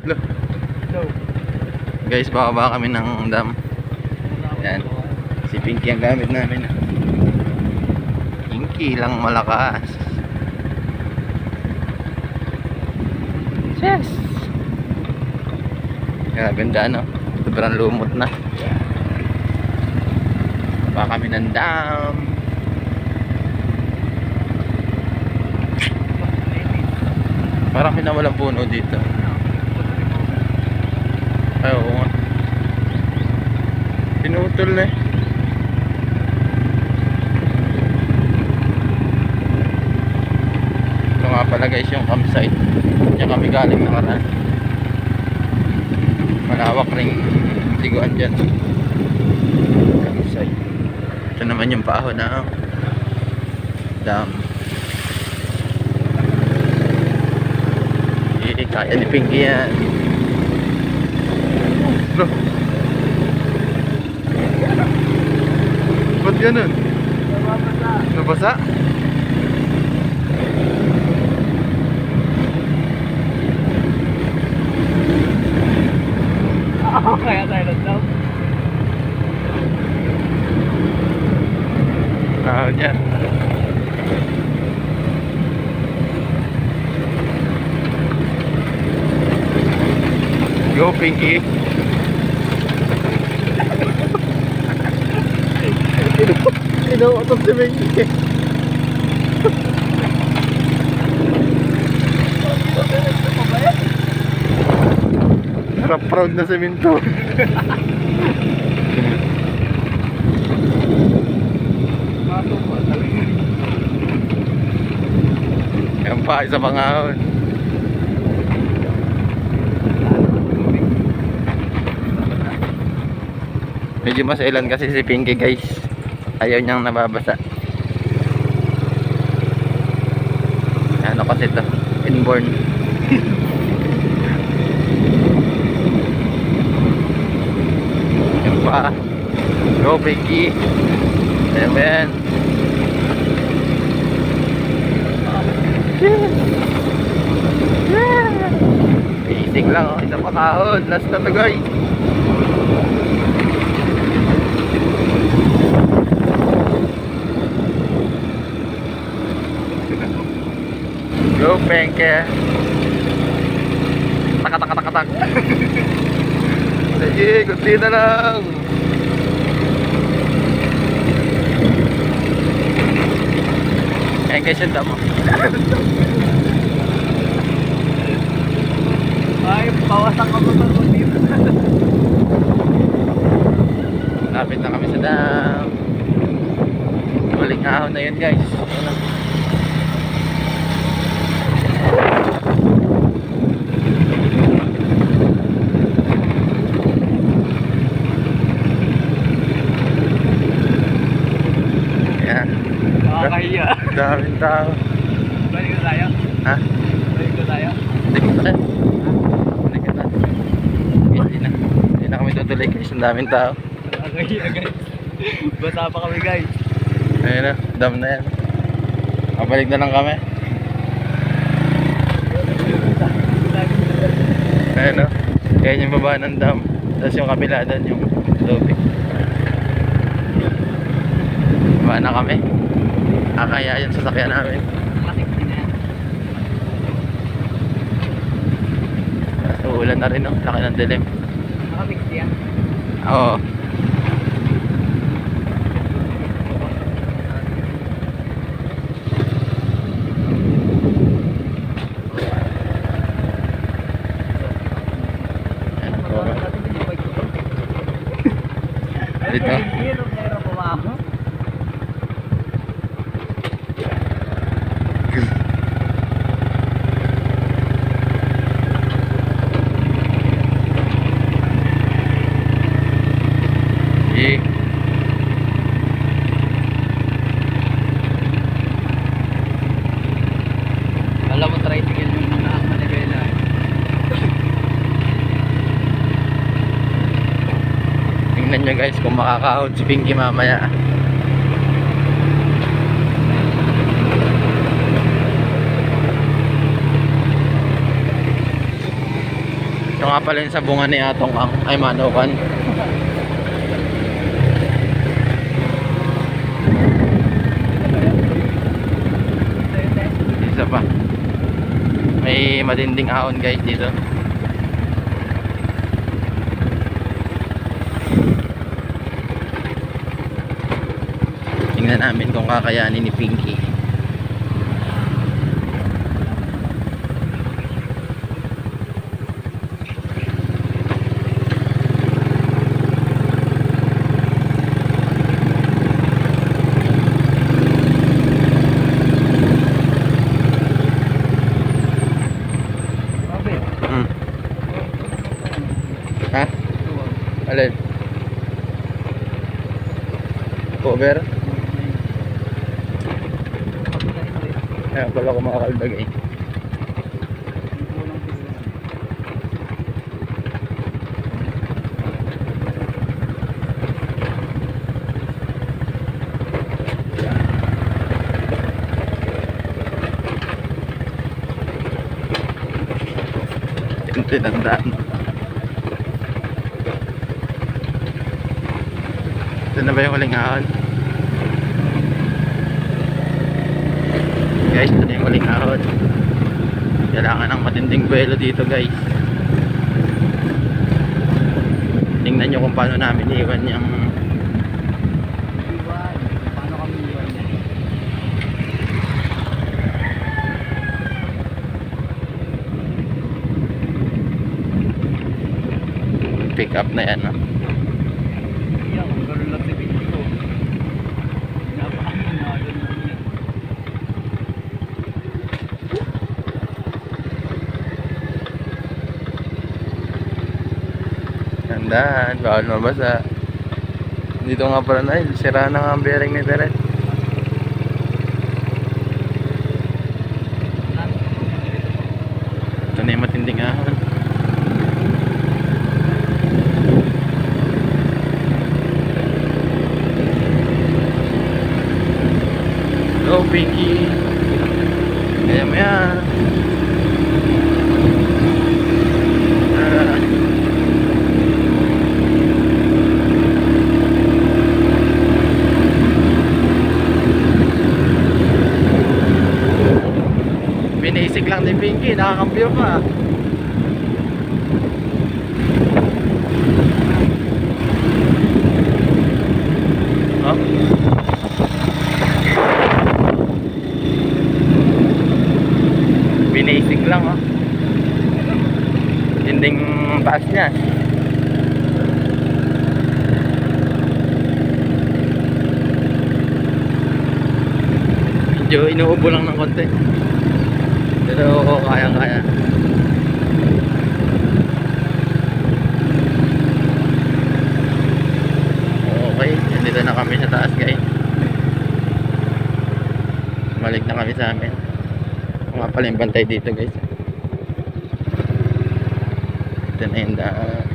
Lo. Guys, bababa kami ng dam. Yan. Si Pinky ang gamit namin. Pinky lang malakas. Yes! Kaya ganda no? Sobrang lumot na. Baba kami ng dam. Parang pinawalang puno dito. Ay, oo nga. Pinutol na eh. Ito nga pala guys yung campsite. Diyan kami galing nakaraan. Malawak ring liguan dyan. Campsite. Ito naman yung paho na dam. Eh, kaya ni Pinky yan. Bro. Ba't ganun? Nabasa? Kaya tayo daw. Ah, yan. Go, Pinky. Inuutot si Pinky. Harap proud na semento. Yan pa, isa pang ahon. Medyo masailan kasi si Pinky guys. Ayaw niyang nababasa. Ano kasi to? Inborn. Yan pa. Go ba yan? Basic lang oh. Isa pa kahon. Last na to guys. Go Penke. Tak tak tak tak. Sige, kunti na lang. Guys yung damo. Ay, bawasan ka pa sa dito. Lapit na kami sa dam. Huling ahon na yun guys. Ano? Yan. Nakakahiya. Daming tao. Balik na tayo. Ha? Balik na tayo. Hindi kita. Hindi kita. Hindi na. Hindi na kami tutuloy guys. Ang daming tao. Basa pa kami guys. Ayun na. Dam na yan. Pabalik na lang kami. Ayun na. Yan yung baba ng dam. Tapos yung kabila doon yung lobby. Baba na kami. Akaya yung sasakyan namin. Uulan na rin no. Laki ng dilim. Makamix yan. Oo. Dito. Tingnan nyo guys kung makakahod si Pinky mamaya. Ito nga pala yung sabungan ni Atong Ang. Ay, Manokan. Isa pa. May matinding ahon guys dito. Tingnan namin kung kakayanin ni Pinky. Hmm. Ha? Alin? Cover? Kaya pala ko makakalbagay. Tinandaan. Ito na ba yung huling ahon? Guys, ito na yung huling ahon. Kailangan ng matinding buwelo dito guys. Tingnan nyo kung paano namin iwan yung pick up na yan. No? Iya, kung gano'n lang si Pinky ko. Napakaminado naman yan. Tandaan, bawal mabasa. Dito nga pala na, sira na nga ang bearing ni Teret. Ito na yung matinding ahon. Go, Pinky! Kaya mo yan. Ah. Binisig lang ni Pinky, nakakambyo pa. Oh. Binisig lang oh. Tinding taas niya. Medyo inuubo lang ng konti. Pero kaya-kaya. Okay, nandito na kami sa taas guys. Balik na kami sa amin. Mga pala yung dito guys. Ito na yung daan.